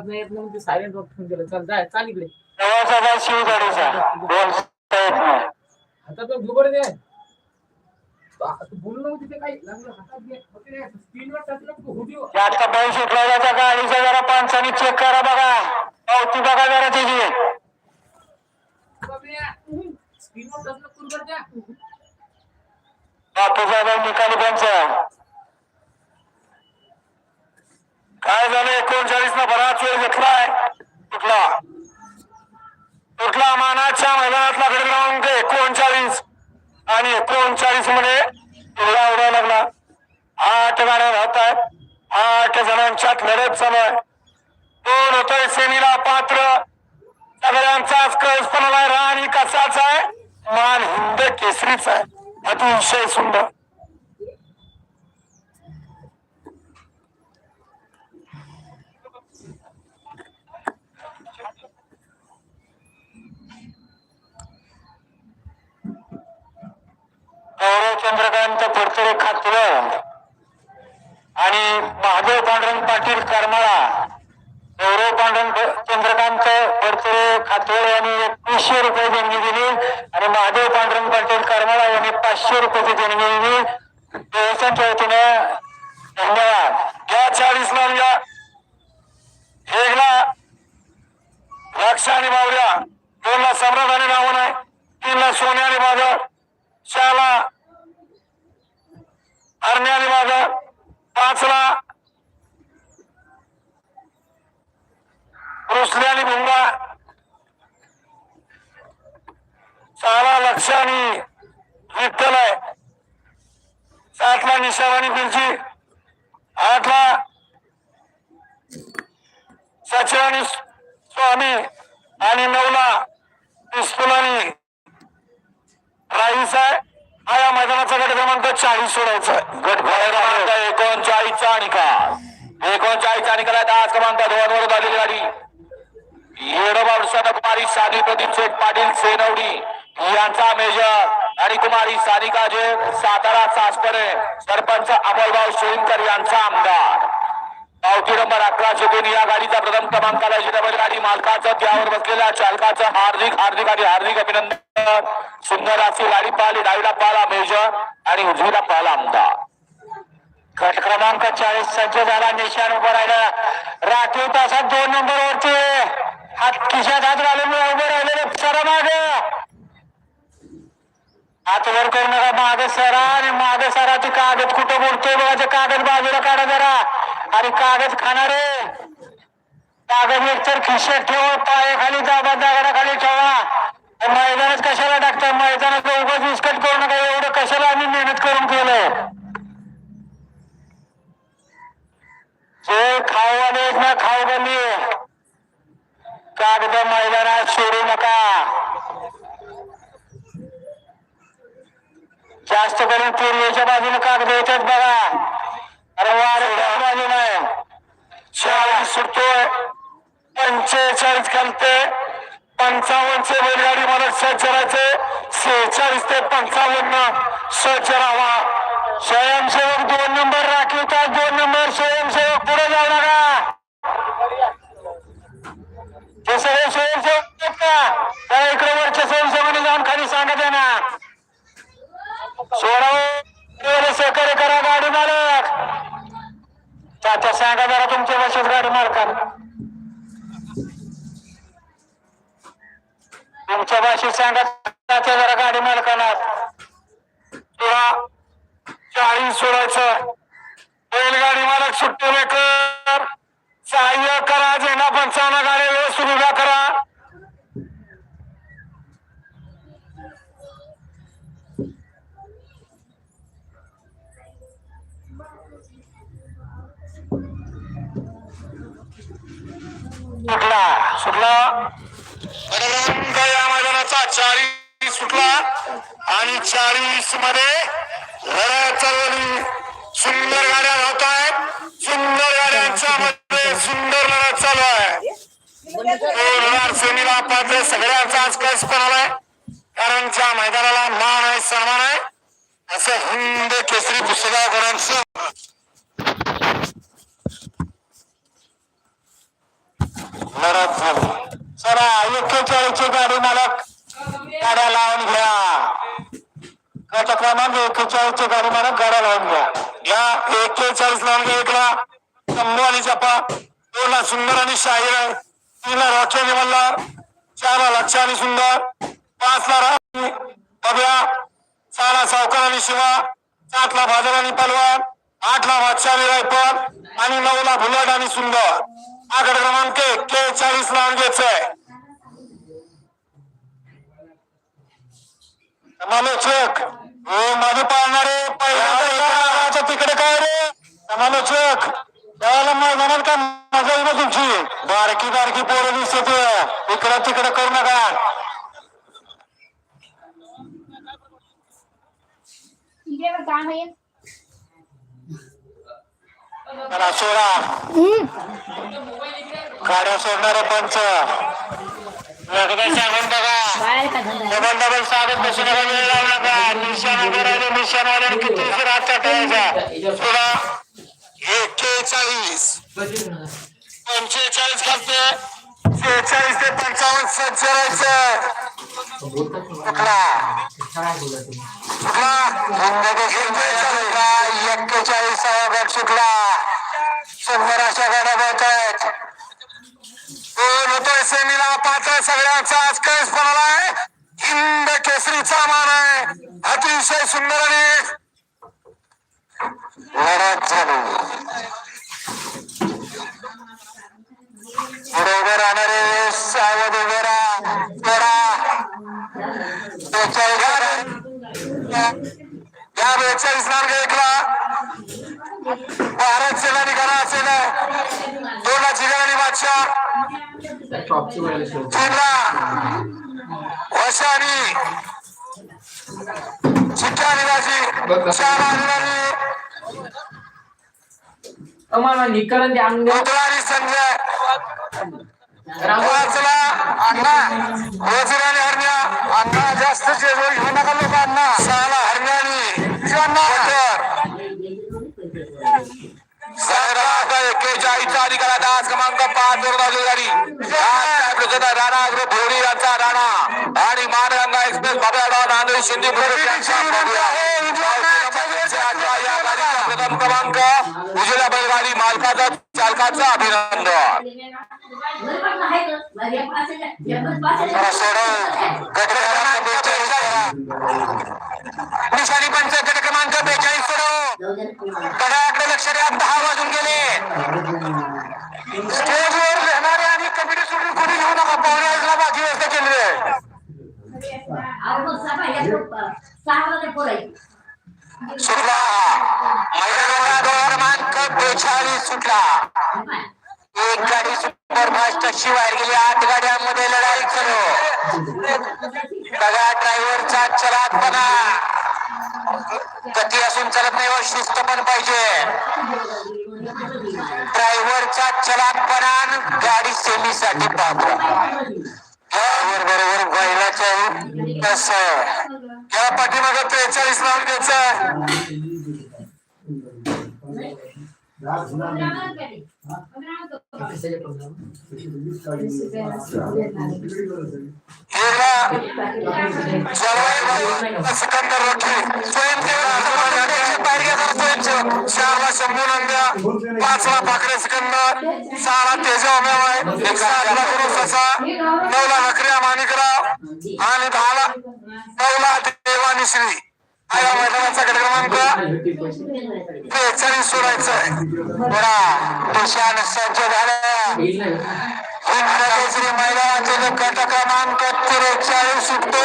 आवाज नाही येत म्हणून ते सायलेंट ठेवून गेलं. चल जाय चाल इकडे. आता तो जुबर दे. बोलू नको तिथे काही. लागलं हातात घे. स्क्रीनवर आता गाडीचा जरा पाणसाने चेक करा बघा. पावती बघा जरा त्याची स्क्रीनवर बापूचा निकाली पंच. काय झालं एकोणचाळीस ना बराच वेळ घेतलाय कुठला कुठला मानाच्या मैदानातला घड क्रमांक एकोणचाळीस आणि एकोणचाळीसमध्ये एवढा उडायला लागला आठ गाड्या राहत आहेत आठ जणांच्यात लढत चालू आहे कोण होतोय सेमीला पात्र सगळ्यांचाच पण आहे राणी कसाच आहे मान हिंद केसरीच आहे अतिशय सुंदर गौरव चंद्रकांत फडतरे खातलं. आणि महादेव पांडुरंग पाटील करमाळा गौरव पांडुरंग चंद्रकांत फडतरे खातोळे यांनी एकवीसशे रुपये देणगी दिली. आणि महादेव पांडुरंग पाटील करमाळा यांनी पाचशे रुपयाची देणगी दिली. देवस्थानच्या वतीने धन्यवाद. या चाळीस ला या एकला लक्ष आणि बावऱ्या दोनला सम्राट आणि रावण आहे तीनला आणि बाजार ला हरणे आणि बाजार रुसले आणि भुंगा. सहाला लक्ष आणि विठ्ठल आहे. सातला निशाव आणि बिरजी आठला सचिवानी स्वामी आणि नवला पिस्तुलानी राईस आहे हा या मैदानाचा गट क्रमांक चाळीस सोडायचा. गट क्रमांक एकोणचाळीसचा निकाल एकोणचाळीसचा निकाल आहे. आज क्रमांक दोन वर झालेली गाडी. येडोबा कुमारी साधी प्रदीप शेठ पाटील सेनवडी. यांचा मेजर आणि कुमारी सानिका जे सातारा सासपडे सरपंच अमोलभाऊ सोईनकर यांचा आमदार. पावती नंबर अकराशे चुकून या गाडीचा प्रथम क्रमांकाला डबल गाडी मालकाचं त्यावर बसलेल्या चालकाचं हार्दिक हार्दिक आणि हार्दिक अभिनंदन. सुंदर अशी गाडी पाहिली. डावीला पाहिला मेजर आणि उजवीला पाहिला आमदार. गट क्रमांक चाळीस सज्ज झाला. निशाण उभं राहिलं. राखीव तासात दोन नंबर वरती हात खिशात हात घालून उभं राहिलेले सरा माग. हात वर करू नका. माग सरा आणि माग सरा कागद कुठं बोलतोय बघा. ते कागद बाजूला काढा जरा. आणि कागद खाणारे. कागद एक तर खिशात ठेवा पायाखाली दाबा दगडाखाली ठेवा. मैदानात कशाला टाकता मैदानात उगाच विस्कट करू नका. एवढं कशाला आम्ही मेहनत करून केलं जे खाऊवाले आहेत ना खाऊ गल्ली कागद मैदानात सोडू नका. जास्त करून पूर्वेच्या बाजूने कागद येतात बघा अरे वाढ बाजूने चाळीस सुटतोय पंचेचाळीस घालते पंचावन्नचे बैलगाडी मला सज्जराचे सेहेचाळीस ते पंचावन्न सज्ज राहावा स्वयंसेवक दोन नंबर राखीवतात दोन नंबर स्वयंसेवक पुढे जाऊ नका. ते सगळे स्वयंसेवक आहेत का? त्या इकडे वरच्या स्वयंसेवकांनी जाऊन खाली सांगत आहे ना. सोडा सहकार्य करा गाडी मालक. त्या सांगा जरा तुमच्या बसेस गाडी मालकांना तुमच्या भाषेत सांगा जरा गाडी मालकांना सोळा चाळीस सोडायचं बैलगाडी मालक सुट्टी मेकर. सहाय्य करा जेना पंचावन्न गाडी वेळ सुविधा करा. सुटला सुटला. सुटला या चाळीस सुटला आणि चाळीसमध्ये लढत सुंदर गाड्या धावत आहेत. सुंदर गाड्यांच्या मध्ये सुंदर लढा चालू आहे. सेमीला पात्र सगळ्यांचा आज कस पण आलाय कारण ज्या मैदानाला मान आहे सन्मान आहे असं हिंद केसरी पुस्तका गुणांचं लढत झाली. चला एक्केचाळीसची गाडी मालक. गाड्या लावून घ्या. गट क्रमांक एक्केचाळीसची गाडी मालक गाड्या लावून घ्या. या एकेचाळीस लावून घ्या एकला शंभू आणि जपा दोनला सुंदर आणि शाहीर आहे. तीनला रॉकी आणि मल्हार चारला लक्ष आणि सुंदर. पाचला राणी. बब्या सहाला सावकार आणि शिवा. सातला भाजर आणि पलवान आठला बादशाह आणि आणि नऊला भुलट आणि सुंदर. हा गट क्रमांक एक्केचाळीस लावून घ्यायचा आहे. समालोचक. हो माझे पाळणारे पहिल्या तिकडे काय रे? समालोचक. त्याला मैदानात का मजा येईल तुमची? बारकी बारकी पोरं दिसते इकडं तिकडे करू नका. सोडा. गाड्या सोडणारे पंच. सांगून बघा डबल डबल बसू नका वेळ लावू नका निशाण उभे राहिले निशाणवाल्याने किती उशीर हात टाकायचा सोडा एक्केचाळीस पंचेचाळीस घालते सेहेचाळीस ते पंचावन्न सज्ज राहायचं कुठला सुटला एक्केचाळीसावा गट सुटला शंभर अशा गाड्या आहेत दोन होतोय सेमीला पात्र सगळ्यांचा आज कळस पण आहे. हिंद केसरीचा मान आहे. अतिशय सुंदर आणि लढत झाली. पुढे उभे राहणारे सावध उभे राहा. बेचाळीस या बेचाळीस मार्ग ऐकला आणि घरा सेना दोनला जिगर आणि बादशाह तीनला वशा आणि चिठ्ठ्या बाजी चार आणि आम्हाला निकरण द्या अंग. पुतळा आणि संजय. वाचला अण्णा. वजीर आणि हरण्या अण्णा जास्त जेवण घेऊ नका लोक अण्णा. सहाला हरण्या आणि अण्णा एक्केचाळीसचा आज क्रमांक पाच वर लागली गाडी. राणा अग्र भोवडी यांचा राणा. आणि मानगंगा एक्सप्रेस बाबा नांदेड शिंदे प्रथम क्रमांक उजव्या बैलगाडी मालकाचा चालकाचं अभिनंदन. निशाणी पंच गट क्रमांक बेचाळीस सोडव गडाकडे लक्ष द्या दहा वाजून गेले स्टेजवर राहणारे आणि कमिटी सोडून कोणी घेऊ नका पाहुणे आजला बाकी व्यवस्था केली आहे सुटला मैदानाचा गट क्रमांक बेचाळीस सुटला एक गाडी सुपरफास्ट अशी बाहेर गेली आठ गाड्यांमध्ये लढाई सुरू बघा ड्रायव्हरचा चलाकपणा गती असून चालत नाही व शिस्त पण पाहिजे ड्रायव्हरचा चलाकपणा आणि गाडी सेमीसाठी पात्र ड्रायव्हर बरोबर. बैलाच्या कस या पाठीमागे त्रेचाळीस नाव घ्यायचं सिकंदर रोखी चारला शंभू नंद्या पाचला पाखरे सिकंदर सहाला तेजा उमेवाय सातला गुरु ससा नऊला नकऱ्या माणिकराव आणि दहाला नऊला देवानी श्री. आया क्रमांक बेचाळीस सोडायचा बरा देशान सज्ज झाला. हिंदकेसरी मैदानाचे गट क्रमांक त्रेचाळीस सुटतो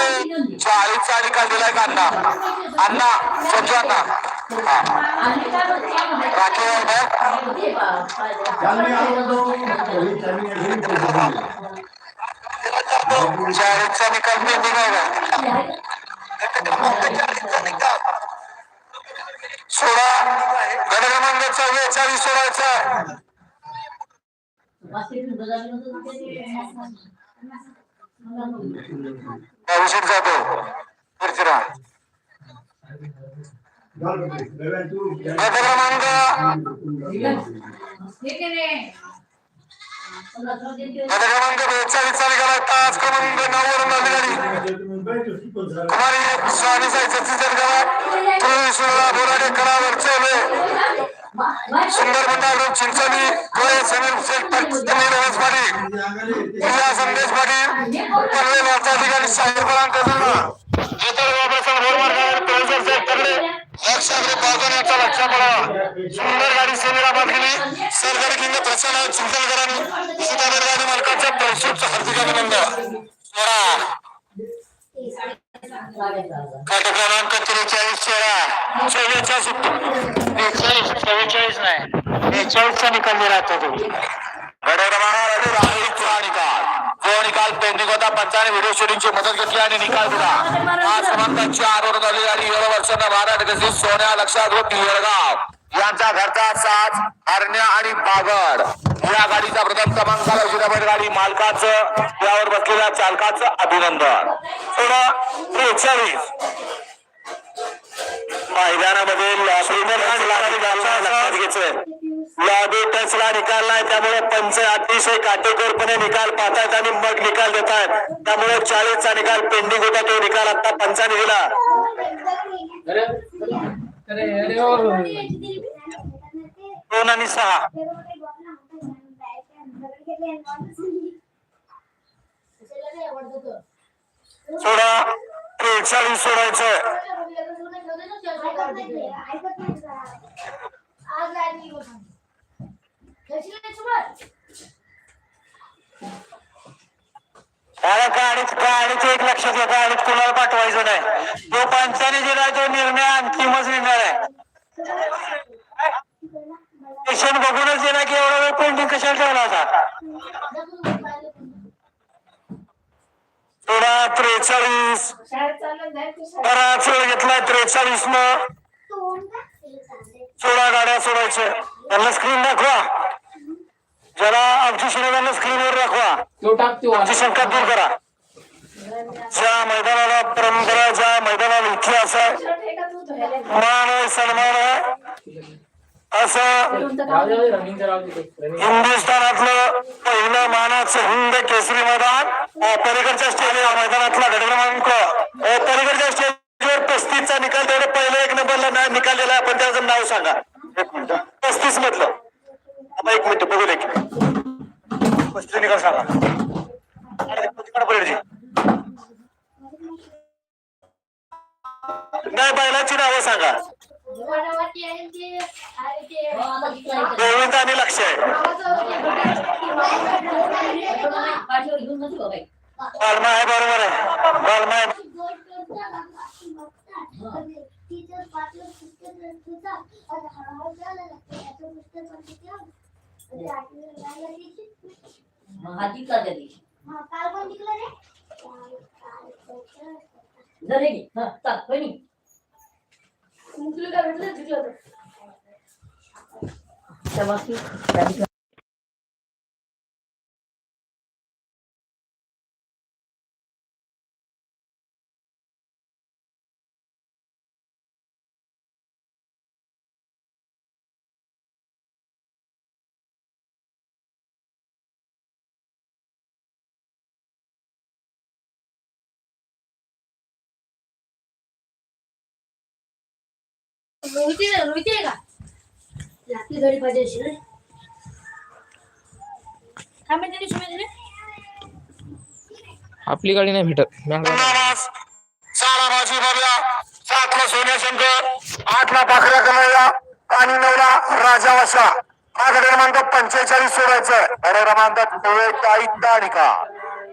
चाळीसचा निकाल दिलाय का अण्णा. अण्णा सज्जू अण्णा. राखी चाळीसचा निकाल पेंडिंग आहे का? सोळा गट क्रमांक चव्वेचाळीस सोडायचा अभिषेक जाधव खर्चिरा क्रमांक क्रमांक बेचाळीसचा निघाला तास क्रमांक नऊ वरून गाडी? कुमारी स्वामी साई छत्तीसगड गावात बोराडे कलावर चौले सुंदर मंडळ चिंचणी डोळे समीर शेख रमेश पाटील प्रिया संदेश पाटील पनवेल याचा ठिकाणी शाहीर बळांक करणं इतर बाबासाहेब रोडमार्गावर पेळसर साहेब तगडे. लक्षाकडे पाहून याचा लक्ष पडावा सुंदर गाडी सेमिराबाद गेली सरकारी किंग प्रसन्न चिंचणकरांनी सीताबेड गाडी मालकाच्या पैसूच हार्दिक अभिनंदन खाते क्रमांक त्रेचाळीस सोळा चव्वेचाळीस बेचाळीस चव्वेचाळीस नाही बेचाळीसचा निकाल दिला आता तो निकाल जो निकाल पेंडिंग होता पंचाने व्हिडिओ शूटिंगची मदत घेतली आणि निकाल दिला. आज क्रमांक चार झाली आणि एवढ्या वर्षांना बारा टक्के सोन्या लक्षात होती येळगाव यांचा घरचा साज हरण्या आणि बागड. या गाडीचा प्रथम क्रमांकाला उशिराबाद गाडी मालकाचं. त्यावर बसलेल्या चालकाचं अभिनंदन. पुढं त्रेचाळीस. मैदानामधील श्रीमंत लक्षात घ्यायचंय लॉबी टचला निकाल नाही त्यामुळे पंच अतिशय काटेकोरपणे निकाल पाहतायत आणि मग निकाल देत आहेत. त्यामुळे चाळीसचा निकाल पेंडिंग होता तो निकाल आता पंचाने दिला. दोन आणि सहा. सोडा त्रेचाळीस सोडायचं अरे गाडीच गाडीच एक लक्षात घ्या गाडीत कोणाला पाठवायचं नाही. तो पंचाने दिला तो निर्णय अंतिमच निर्णय आहे. पेशंट बघूनच दिला की एवढा वेळ पेंटिंग कशाला ठेवला होता? सोळा त्रेचाळीस. बराच वेळ घेतलाय त्रेचाळीस न सोळा गाड्या सोडायच्या. त्यांना स्क्रीन दाखवा. ज्याला आमची शिरोधांना स्क्रीनवर दाखवा. तो टाकतो आमची शंका दूर करा. ज्या मैदानाला परंपरा ज्या मैदानाला इतिहास आहे मान आहे सन्मान आहे असं हिंदुस्थानातलं पहिलं मानाचं हिंद केसरी मैदान पलीकडच्या स्टेज मैदानातला गट क्रमांक अं, पलीकडच्या स्टेजवर पस्तीसचा निकाल तेवढं पहिलं एक नंबरला निकाल दिला आपण त्याचं नाव सांगा. पस्तीस मधलं. आता एक मिनिट बघू एक पस्तीस निकाल सांगा. अरे, नाही बैलाची नावं सांगा. गोविंद आणि लक्ष आहे बालमा आहे बरोबर आहे. बालमा आहे हाती का त्याची काल कोण जिंकलं रे? जरे घे हा चाल का भेटलं जिंकलं तर. त्या ठिकाणी रोहिती रोहिती आहे का? लागती गाडी पाहिजे अशी रे काय म्हणते सुमेश रे. आपली गाडी नाही भेटत माझी सोन्या शंकर आठला पाखऱ्या आणि नऊला राजा वशा हा गट क्रमांक पंचेचाळीस सोडायचं गड क्रमांक नव्वेचाळीस निका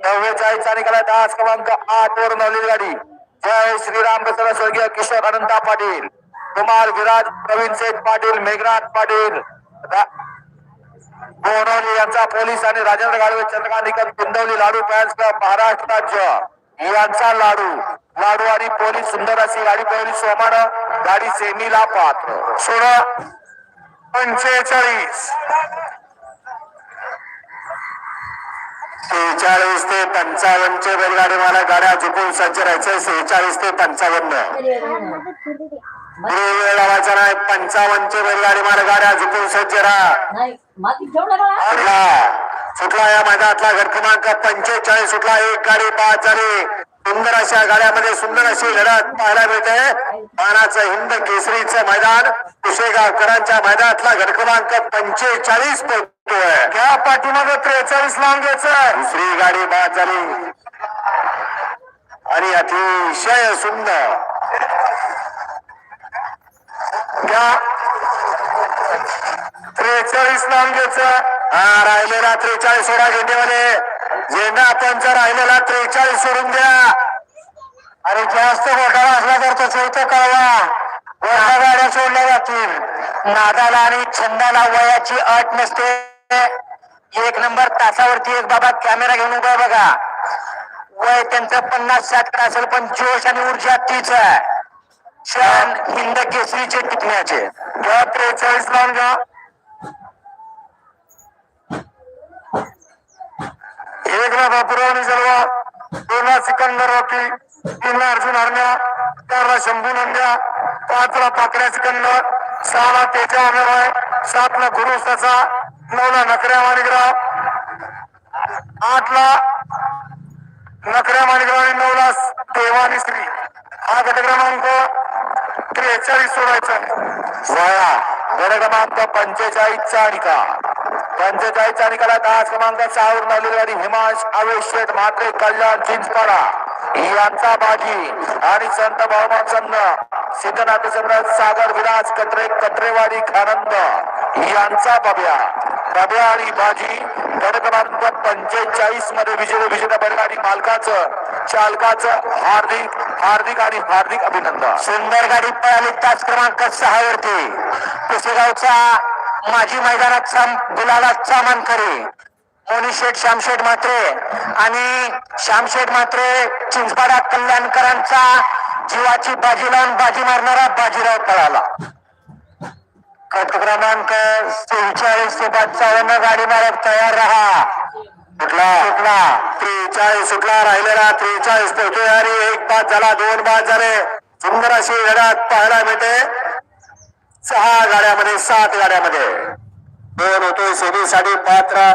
नव्वेचाळीसचा निकाला दास क्रमांक आठ वर नवलेली गाडी. जय श्रीराम प्रसन्न स्वर्गीय किशोर अनंता पाटील. कुमार विराज प्रवीण शेठ पाटील मेघनाथ पाटील रा- यांचा पोलीस आणि राजेंद्र गाडवे चंद्रकांत कुंदवली लाडू फॅन्स क्लब महाराष्ट्र राज्य. यांचा लाडू लाडू आणि पोलीस सुंदर अशी गाडी पोलीस सोमान गाडी सेमीला पात्र. सोळा पंचेचाळीस. सेहेचाळीस ते पंचावन्नचे बैलगाडी मला गाड्या झुकून सज्ज राहायचं. सेहेचाळीस ते पंचावन्न. वेळ लावायचा नाही पंचावन्नचे बैलगाडी मला गाड्या झुकून सज्ज राहा. माती सुटला या मैदानातला गट क्रमांक पंचेचाळीस सुटला एक गाडी बाद झाली. सुंदर अशा गाड्यामध्ये सुंदर अशी लढत पाहायला मिळते. मानाचं हिंद केसरीचं मैदान कुशेगावकरांच्या मैदानातला गट क्रमांक पंचेचाळीस पोहोचतोय त्या पाठीमागे त्रेचाळीस लांबेचं. दुसरी गाडी बाद झाली. आणि अतिशय सुंदर. त्या त्रेचाळीस लांबेचा हा राहिलेला त्रेचाळीस सोडा झेंडेमध्ये झेंडा त्यांचा राहिलेला त्रेचाळीस सोडून द्या. अरे जास्त घोटाळा असला तर तो चौथं कळवा. वरच्या गाड्या सोडल्या जातील. नादाला आणि छंदाला वयाची अट नसते. एक नंबर तासावरती एक बाबा कॅमेरा घेऊन उभा बघा. वय त्यांचं पन्नास साठ असेल पण जोश आणि ऊर्जा तीच आहे. शान हिंद केसरीचे टिकण्याचे घ्या त्रेचाळीस लावून घ्या एक ला बापुरावणी जलवा. दोनला सिकंदर रॉकी तीनला अर्जुन हरण्या. चारला शंभू नंद्या. पाचला पाकड्या सिकंदर. सहाला तेजा आहे. सातला गुरु ससा नऊला नकऱ्या माणिकराव. आठला नकऱ्या माणिकराव आणि नऊला देवानी श्री. हा गट क्रमांक त्रेचाळीस सोडायचा सोळा गड क्रमांक पंचेचाळीसचा निकाल. पंचेचाळीस चाणिकाला दहा क्रमांक सहावर आलेली आणि हिमांश आवेश शेठ म्हात्रे कल्याण चिंचपाडा. यांचा बाजी आणि संत भावमान संघ. सिद्धनाथ सम्राट सागर विराज कटरे कत्रेवाडी खानंद. यांचा बब्या. बब्या आणि बाजी गट क्रमांक पंचेचाळीसमध्ये विजय विजेता बैलगाडी मालकाचं चालकाचं हार्दिक हार्दिक आणि हार्दिक अभिनंदन. सुंदर गाडी पळाली तास क्रमांक सहा वरती. पुसेगावचा माजी मैदानाचा गुलालाचा मानकरी मोनी शेठ श्यामशेठ म्हात्रे. आणि श्यामशेठ म्हात्रे चिंचपाडा कल्याणकरांचा जीवाची बाजी लावून बाजी मारणारा बाजीराव पळाला कट क्रमांक सेहेचाळीस ते पंचावन्न गाडी मारत तयार राहा. सुटला. सुटला. त्रेचाळीस सुटला. राहिलेला त्रेचाळीस पोहोचतोय आणि एक बाद झाला दोन बाद झाले. सुंदर अशी लढत पाहायला मिळते. सहा गाड्यामध्ये सात गाड्यामध्ये. दोन होतोय सेमीसाठी पात्र.